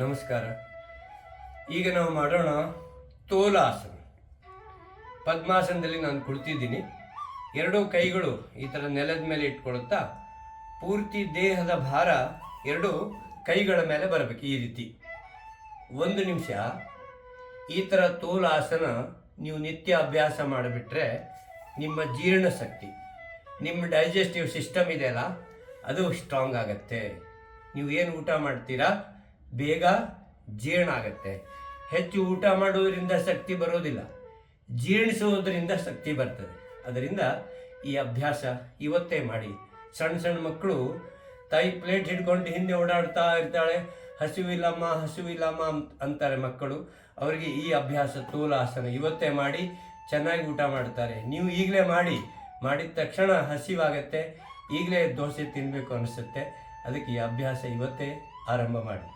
ನಮಸ್ಕಾರ. ಈಗ ನಾವು ಮಾಡೋಣ ತೋಲಾಸನ. ಪದ್ಮಾಸನದಲ್ಲಿ ನಾನು ಕುಳಿತಿದ್ದೀನಿ. ಎರಡೂ ಕೈಗಳು ಈ ಥರ ನೆಲದ ಮೇಲೆ ಇಟ್ಕೊಳ್ಳುತ್ತಾ ಪೂರ್ತಿ ದೇಹದ ಭಾರ ಎರಡು ಕೈಗಳ ಮೇಲೆ ಬರಬೇಕು ಈ ರೀತಿ. ಒಂದು ನಿಮಿಷ. ಈ ಥರ ತೋಲಾಸನ ನೀವು ನಿತ್ಯ ಅಭ್ಯಾಸ ಮಾಡಿಬಿಟ್ರೆ ನಿಮ್ಮ ಜೀರ್ಣಶಕ್ತಿ ನಿಮ್ಮ ಡೈಜೆಸ್ಟಿವ್ ಸಿಸ್ಟಮ್ ಇದೆಯಲ್ಲ ಅದು ಸ್ಟ್ರಾಂಗ್ ಆಗುತ್ತೆ. ನೀವು ಏನು ಊಟ ಮಾಡ್ತೀರಾ? ಬೇಗ ಜೀರ್ಣ ಆಗುತ್ತೆ. ಹೆಚ್ಚು ಊಟ ಮಾಡುವುದರಿಂದ ಶಕ್ತಿ ಬರೋದಿಲ್ಲ ಜೀರ್ಣಿಸುವುದರಿಂದ ಶಕ್ತಿ ಬರ್ತದೆ. ಅದರಿಂದ ಈ ಅಭ್ಯಾಸ ಇವತ್ತೇ ಮಾಡಿ. ಸಣ್ಣ ಸಣ್ಣ ಮಕ್ಕಳು ತಾಯಿ ಪ್ಲೇಟ್ ಹಿಡ್ಕೊಂಡು ಹಿಂದೆ ಓಡಾಡ್ತಾ ಇರ್ತಾಳೆ. ಹಸಿವಿಲ್ಲಮ್ಮ ಹಸಿವಿಲ್ಲಮ್ಮ ಅಂತ ಅಂತಾರೆ ಮಕ್ಕಳು. ಅವರಿಗೆ ಈ ಅಭ್ಯಾಸ ತೋಲಾಸನ ಇವತ್ತೇ ಮಾಡಿ ಚೆನ್ನಾಗಿ ಊಟ ಮಾಡ್ತಾರೆ. ನೀವು ಈಗಲೇ ಮಾಡಿ. ಮಾಡಿದ ತಕ್ಷಣ ಹಸಿವಾಗತ್ತೆ. ಈಗಲೇ ದೋಸೆ ತಿನ್ನಬೇಕು ಅನಿಸುತ್ತೆ. ಅದಕ್ಕೆ ಈ ಅಭ್ಯಾಸ ಇವತ್ತೇ ಆರಂಭ ಮಾಡಿ.